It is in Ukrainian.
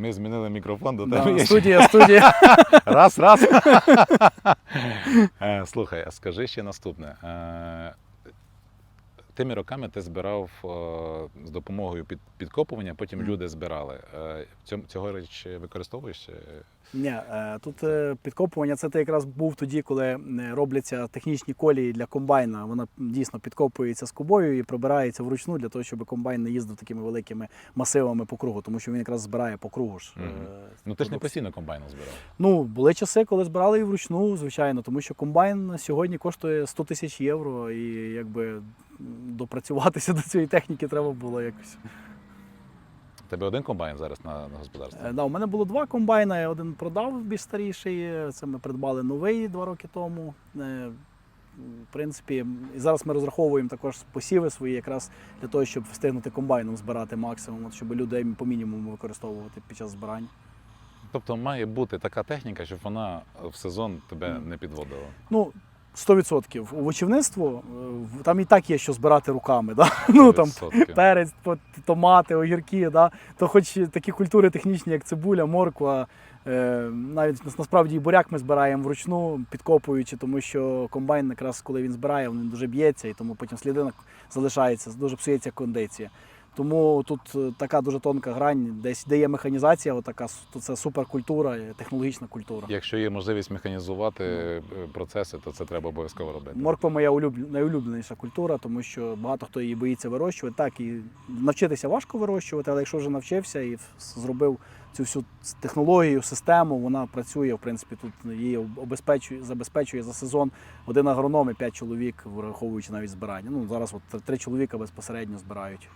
Ми змінили мікрофон до тебе. Да, студія, студія. Раз, раз. Е, Слухай, а скажи ще наступне. Тими роками ти збирав е, з допомогою під, підкопування, потім люди збирали. Е, Цього річ використовуєш? Ні, е, тут підкопування це ти якраз був тоді, коли робляться технічні колії для комбайна. Вона дійсно підкопується скобою і пробирається вручну для того, щоб комбайн не їздив такими великими масивами по кругу, тому що він якраз збирає по кругу ж. е, Ну ти ж не постійно комбайном збирав. Ну, були часи, коли збирали і вручну, звичайно, тому що комбайн сьогодні коштує 100 тисяч євро, і якби допрацюватися до цієї техніки треба було якось. У Тебе один комбайн зараз на, на господарстві? Е, Да, у мене було два комбайна, я один продав більш старіший. Це ми придбали новий два роки тому. Е, В принципі, і зараз ми розраховуємо також посіви свої, якраз для того, щоб встигнути комбайном збирати максимум, щоб люди по мінімуму використовувати під час збирань. Тобто має бути така техніка, щоб вона в сезон тебе не підводила. Ну, 100%. У вочівництво е, там і так є що збирати руками. Да? Ну, там, перець, томати, огірки, да? то хоч такі культури технічні, як цибуля, морква, е, навіть нас- насправді і буряк ми збираємо вручну, підкопуючи, тому що комбайн, якраз коли він збирає, він дуже б'ється, і тому потім слідинок залишається, дуже псується кондиція. Тому тут е, така дуже тонка грань, десь де є механізація, отака, то це суперкультура, технологічна культура. Якщо є можливість механізувати е, процеси, то це треба обов'язково робити. Морква моя улюб- найулюбленіша культура, тому що багато хто її боїться вирощувати. Так і навчитися важко вирощувати, але якщо вже навчився і зробив цю всю технологію, систему, вона працює. В принципі, тут її обезпечує, забезпечує за сезон один агроном і п'ять чоловік, враховуючи навіть збирання. Ну зараз от три чоловіка безпосередньо збирають.